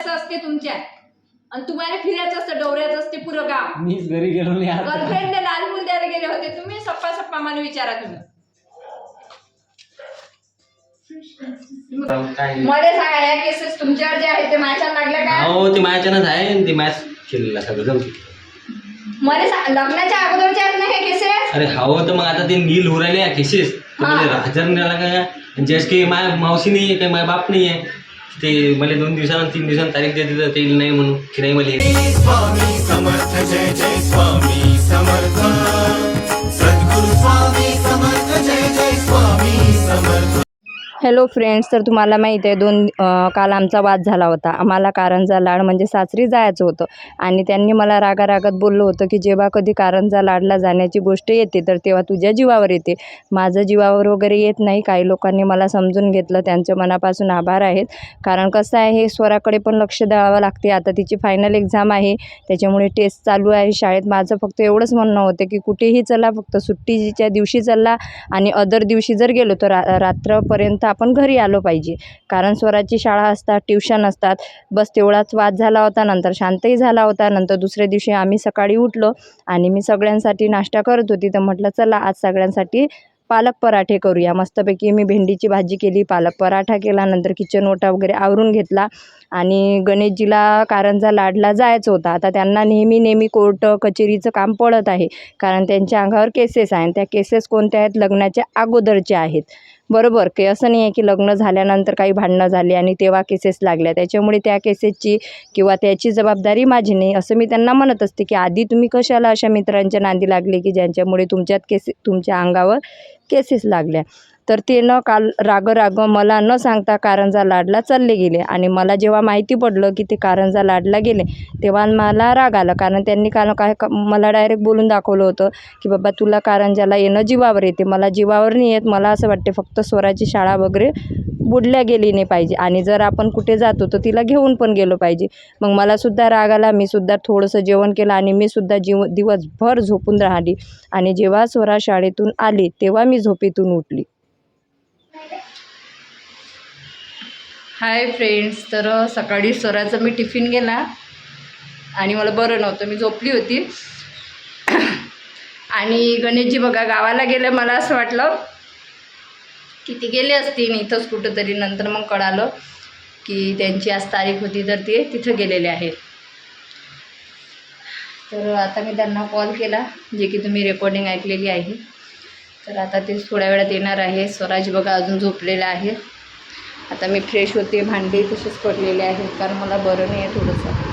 असं असते तुमच्या. आणि तुम्हाला फिरायचं असतं डवऱ्याचं असते पुरं गाव. मीच घरी गेलो नाही आता. गर्लफ्रेंडने लाल फुल द्यायला गेले होते तुम्ही सप्पा सप्पा मला विचारा तुम्ही. नाही. मला सांगा या केसेस तुमच्यावर जे आहे ते माझ्या लागल्या का? हो ते माझ्यानंच आहे आणि ते मॅच केलेला सगळं जाऊ. दे. मला सा- लग्नाच्या अगोदरच्या आहेत ना हे केसेस अरे हो तर मग आता ते नील उरायले केसेस हा. हजर नेला काय जस की माय मावशी नाही आहे काही माय बाप नाही आहे. ते मला दोन दिवसानं तीन दिवसानं तारीख देते तर ते नाही म्हणून. की नाही मला स्वामी समर्थ जय जय स्वामी. हॅलो फ्रेंड्स तर तुम्हाला माहीत आहे दोन काल आमचा वाद झाला होता. आम्हाला कारंजा लाड म्हणजे सासरी जायचं होतं. आणि त्यांनी मला रागारागात बोललं होतं की जेव्हा कधी कारंजा लाडला जाण्याची गोष्ट येते तर तेव्हा तुझ्या जीवावर येते. माझं जीवावर वगैरे येत नाही. काही लोकांनी मला समजून घेतलं. त्यांचं मनापासून आभार आहेत. कारण कसं आहे हे स्वराकडे पण लक्ष द्यावं लागते. आता तिची फायनल एक्झाम आहे. त्याच्यामुळे टेस्ट चालू आहे शाळेत. माझं फक्त एवढंच म्हणणं होतं की कुठेही चला फक्त सुट्टीच्या दिवशी चला. आणि अदर दिवशी जर गेलो तर रा रात्रपर्यंत आपण घरी आलो पाहिजे. कारण स्वराची शाळा असतात ट्युशन असतात. बस तेवढाच वाद झाला होता नंतर शांतही झाला होता. नंतर दुसऱ्या दिवशी आम्ही सकाळी उठलो आणि मी सगळ्यांसाठी नाश्ता करत होती. तर म्हटलं चला आज सगळ्यांसाठी पालक पराठे करूया. मस्तपैकी मी भेंडीची भाजी केली पालक पराठा केला नंतर किचन ओटा वगैरे आवरून घेतला आणि गणेशजीला कारंजा लाडला जायचं होता. आता त्यांना नेहमी नेहमी कोर्ट कचेरीचं काम पडत आहे. कारण त्यांच्या अंगावर केसेस आहेत. त्या केसेस कोणत्या आहेत? लग्नाच्या अगोदरच्या आहेत. बरोबर की असं नाही आहे की लग्न झाल्यानंतर काही भांडणं झाली आणि तेव्हा केसेस लागल्या. त्याच्यामुळे त्या केसेसची किंवा त्याची जबाबदारी माझी नाही. असं मी त्यांना म्हणत असते की आधी तुम्ही कशाला अशा मित्रांच्या नांदी लागले की ज्यांच्यामुळे तुमच्यात केसे तुमच्या अंगावर केसेस लागल्या? तर ते न काल राग राग मला न सांगता कारंजा लाडला चालले गेले. आणि मला जेव्हा माहिती पडलं की ते कारंजा लाडला गेले तेव्हा मला राग आला. कारण त्यांनी काल काय क- मला डायरेक्ट बोलून दाखवलं होतं की बाबा तुला कारंजाला येणं जीवावर येते. मला जीवावर नाही येत. मला असं वाटते फक्त स्वराची शाळा वगैरे बुडल्या गेली नाही पाहिजे. आणि जर आपण कुठे जातो तर तिला घेऊन पण गेलो पाहिजे. मग मला सुद्धा राग आला. मी सुद्धा थोडंसं जेवण केलं आणि मी सुद्धा जीव दिवसभर झोपून राहिली. आणि जेव्हा स्वरा शाळेतून आली तेव्हा मी झोपेतून उठली. हाय फ्रेंड्स तर सकाळी स्वराचा मी टिफिन गेला आणि मला बरं नव्हतं मी झोपली होती. आणि गणेशजी बघा गावाला गेले मला असं वाटलं की ती गेली असती इथंच कुठंतरी. नंतर मग कळालं की त्यांची आज तारीख होती तर ते तिथं गेलेले आहेत. तर आता मी त्यांना कॉल केला जे की तुम्ही रेकॉर्डिंग ऐकलेली आहे. तर आता ते थोड्या वेळात येणार आहे. स्वराज बघा अजून झोपलेला आहे. आता मी फ्रेश होते भांडी तसेच पडलेले आहेत कारण मला बरं नाही आहे थोडंसं.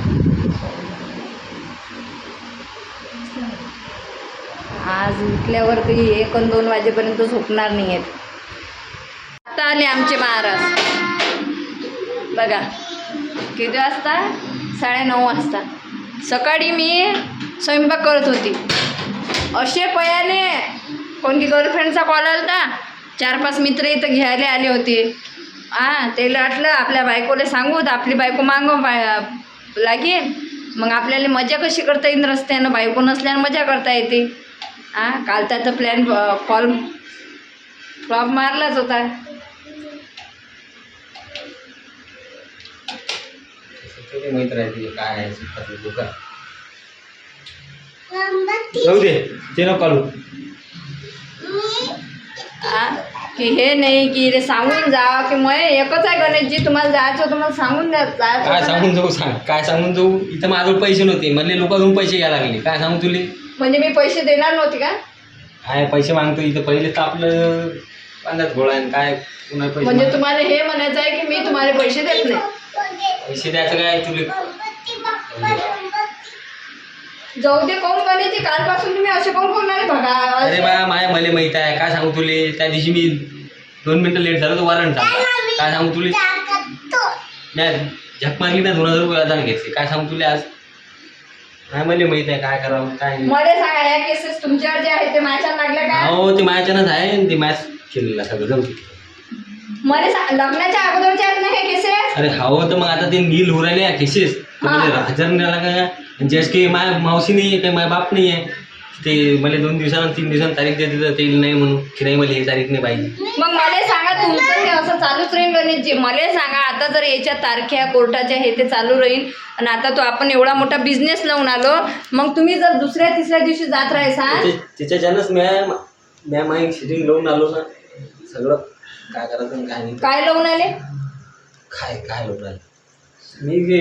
आज उठल्यावर काही एक आणि दोन वाजेपर्यंत झोपणार नाही आहेत आता आले आमचे महाराज. बघा किती वाजता? साडेनऊ वाजता. सकाळी मी स्वयंपाक करत होती. असे पयाने कोणती गर्लफ्रेंडचा कॉल आला होता चार पाच मित्र इथं घ्यायला आले होते. हां ते वाटलं आपल्या बायकोला सांगू तर आपली बायको मागो बाय लागेल. मग आपल्याला मजा कशी करता येईल रस्त्यानं? बायको नसल्यानं मजा करता येते. हां काल त्याचा प्लॅन कॉल फ्लॉप मारलाच होता. काय. जाऊ दे ते नको काढू आ, की हे नाही की रे सांगून जा की मग एकच आहे गणेशजी तुम्हाला जायचं होतं मला सांगून द्या जायचं काय होतं. सांगून जाऊ सांग. काय सांगून जाऊ? इथं माझ्याजवळ पैसे नव्हते. म्हणले लोकांकडून पैसे घ्यायला लागले. काय सांगू तुले? म्हणजे मी पैसे देणार नव्हते का? काय पैसे मागतो इथं. पहिले तर आपलं घोळा आहे आणि काय पुन्हा पैसे म्हणजे माग- तुम्हाला हे म्हणायचं आहे की मी तुम्हाला पैसे देत नाही? पैसे द्यायचं काय तुले? जाऊ दे कोण गणेशजी कालपासून तुम्ही असे कोण बघा. अरे बा माया मला माहीत आहे काय सांगू तुले? त्या दिवशी मी दोन मिनिटं लेट झालो तर वारंट झालं काय सांगू तुले? नाही झक मारली ना दोन हजार रुपये अदान घेतले. काय सांगू तुले आज? काय मला माहीत आहे काय करावं काय नाही. मला सांगा या केसेस तुमच्यावर जे आहे ते माझ्या लागल्या का हो ते माझ्याच्यानंच आहे आणि ते मॅच केलेला सगळं जाऊ दे. मला सा- लग्नाच्या अगोदरचे आहेत ना हे केसेस अरे हो तर मग आता ते नील केसेस हा. हजर नेला काय जस की? माय मावशी नाही आहे काही माय बाप नाही आहे ते मला दोन दिवसानं तीन दिवसानं तारीख देते तर ते नाही म्हणून. की नाही मला ही तारीख नाही पाहिजे. मग मला सांगा तुमचं हे असं चालूच राहील गणेशजी मला सांगा आता जर याच्या तारख्या कोर्टाच्या हे ते चालू राहील आणि आता तो आपण एवढा मोठा बिझनेस लावून आलो मग तुम्ही जर दुसऱ्या तिसऱ्या दिवशी जात राहायचा? ते- त्याच्याच्यानंच म्या म्या माई शिटिंग लावून आलो ना. सगळं काय करायचं आणि काय नाही. काय लावून आले? काय काय राहिलं? मी गे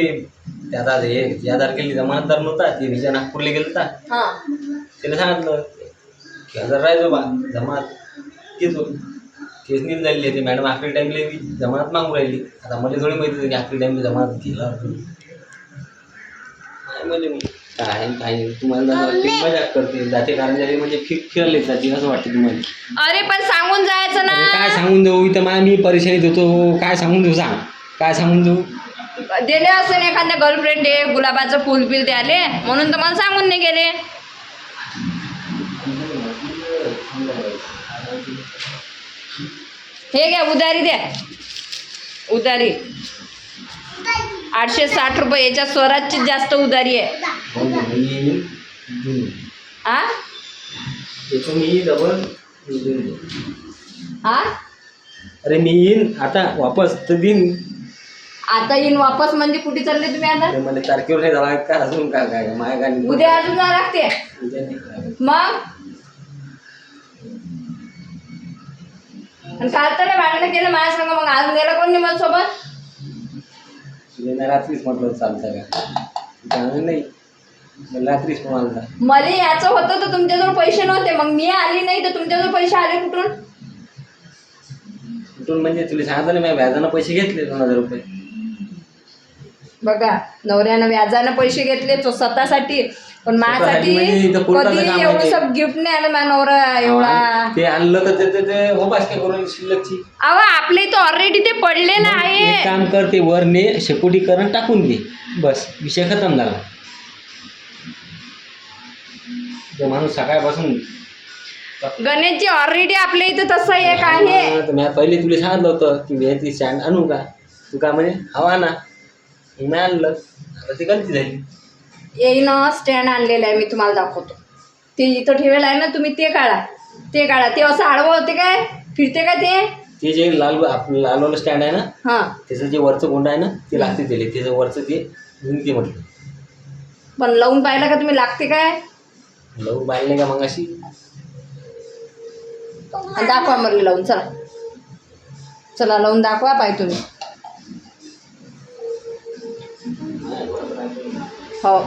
त्यात हे या तारखेला जमानतदार नव्हता ते विजय नागपूरला गेलता हा. त्याला सांगितलं की हजर राहायचो बा जमात घेतो केस नील झालेली आहे ते मॅडम आखरी टाईमला बी जमानत मागून राहिली. आता मला थोडी माहिती होती की आखरी टाईमला जमानत नाही म्हणजे मी? काय काय नाही तुम्हाला जसं वाटते मजाक करते. जाते कारण झाली म्हणजे फिर फिरले जाते असं वाटते तुम्हाला. अरे पण सांगून जायचं अरे काय ना सांगून देऊ? इथं मला मी परेशानीत होतो. काय सांगून देऊ सांग. काय सांगून देऊ? दिले असेल एखाद्या गर्लफ्रेंड आहे गुलाबाचं फुल बिल द्याले म्हणून तर मला सांगून नाही गेले. हे घ्या उधारी द्या. उधारी. आठशे साठ रुपये याच्या स्वराजची जास्त उधारी आहे. हो. आ मी डबल. हा अरे मी येईन आता वापस तर देईन. आता येईन वापस म्हणजे कुठे चालले तुम्ही आता? मला तारखेवर नाही झाला का अजून काय काय माझ्या गाडी उद्या अजून जा लागते. उद्या नाही काय. मग? आणि काल तर नाही भांडणं केलं माझ्या संग मग आज गेला कोण नाही मला सोबत उद्या नाही रात्रीच म्हटलं चालतं का? नाही. मला रात्रीच फोन मला याचं होतं तर तुमच्याजवळ पैसे नव्हते. मग मी आली नाही तर तुमच्याजवळ पैसे आले कुठून? कुठून म्हणजे तुला सांगितलं नाही माझ्या व्याजानं पैसे घेतले दोन हजार रुपये. बघा नवऱ्यानं व्याजानं पैसे घेतले तो स्वतःसाठी पण माझ्यासाठी म्हणजे इथं कोर्टाचं कधी काम आहे? एवढं ते. सब गिफ्ट नाही आलं माझ्या नवरा एवढा. ते आणलं तर ते- ते ते हो बास्के करून शिल्लकची? अहो आपले तर ऑलरेडी ते पडलेलं एक आहे. काम कर ते वरने शेकोटीकरण टाकून दे बस विषय खतम झाला. तो माणूस सकाळपासून गणेशजी ऑलरेडी आपल्या इथं तसं एक आहे. तर मी पहिले तुला सांगितलं होतं की मी ती स्टँड आणू का? तू काय म्हणे? हवा ना. मग मी आणलं. आता ती गलती झाली. येईन स्टँड आणलेलं आहे मी तुम्हाला दाखवतो. ते इथं ठेवेल आहे ना तुम्ही ते काढा. ते काढा. ते असं आडवं होते काय? फिरते का ते? ते जे लाल आपलं लालवालं स्टँड आहे ना हां. त्याचं जे वरचं गोंड आहे ना ते लागते त्याला. त्याचं वरचं ते निघते म्हटलं. पण लावून पाहिलं का तुम्ही? लागते काय? लवू बांधले का मग अशी आणि दाखवा मला लावून चला. चला लावून दाखवा पाय तुम्ही. हो.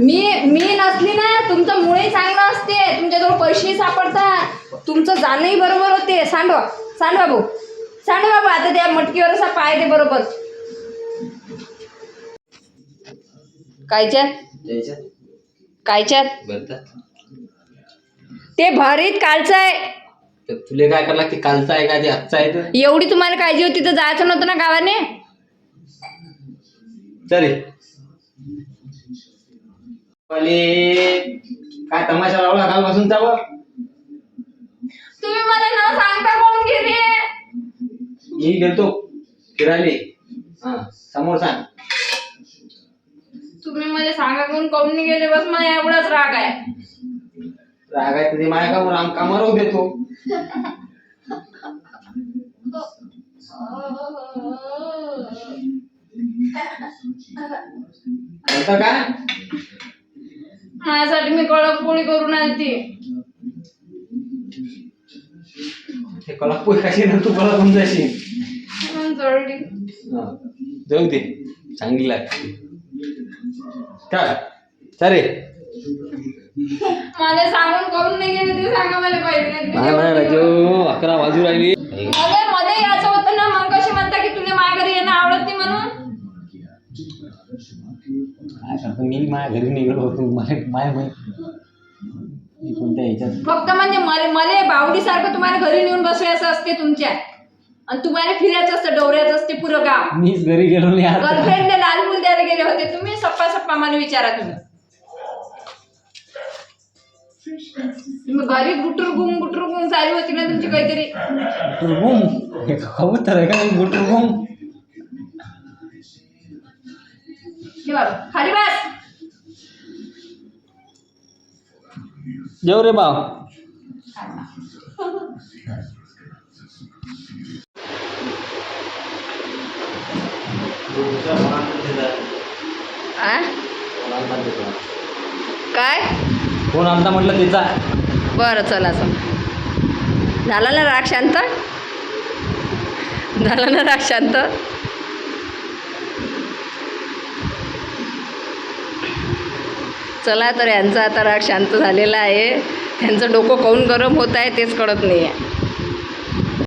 मी मी नसली ना तुमचं मुळे चांगलं असते तुमच्याजवळ पैसेही सापडतात. तुमचं जाणंही बरोबर होते. सांडवा सांडवा भाऊ. सांडवा बाबू आता त्या मटकीवर असा पाय दे बरोबर. कायच्यात? कायच्यात? ते भरीत कालचं आहे. तुला काय करावं लागते? कालचा आहे का ते? आजचा आहे तर. एवढी तुम्हाला काळजी होती तर जायचं नव्हतं ना गावाने? चले वाले काय तमाशा लावला कालपासून चावं तुम्ही मला न सांगता कोण गेले? मी गेलतो फिरायले. हा समोर सांग. तुम्ही मला सांगा कोण कोण गेले? बस मला एवढाच राग आहे. राग आहे ते माझ्या कामावर आम कामावर देतो होतं काय माझ्यासाठी मी कडक पोळी करून आली ती कलापूर कशी ना तू कला कोण जाशील. म्हणून जळली. हा. जाऊ दे चांगली लागते. काय? चालेल मला सांगून कोण नाही गेले ते सांगा मला पहिले नाही नाही राजू अकरा वाजू राहिली मी माझ्या घरी निघालो होतो मला माय माहीत मी कोणत्या ह्याच्यात? फक्त म्हणजे मला मला बावडीसारखं तुम्हाला घरी नेऊन बसवायचं असते तुमच्या. आणि तुम्हाला फिरायचं असतं डोऱ्याचं असते पुरं गाव. मीच घरी गेलो नाही आता. गर्लफ्रेंडने लाल फुल द्यायला गेले होते तुम्ही सप्पा सप्पा मला विचारा तुम्ही. तुम्ही घरी गुटर गुम गुटर गुम चालू होती ना तुमची काहीतरी. गुटुरगुम? हे कबूतर आहे का? गुटुरगुम? हे खाली बस जेव रे भाव काय? कोण आलता म्हटलं तिचा. बरं चला चला. झाला ना राग शांत? झाला ना राग शांत? चला तर यांचा आता राग शांत झालेला आहे. त्यांचं डोकं काऊन गरम होत आहे तेच कळत नाही आहे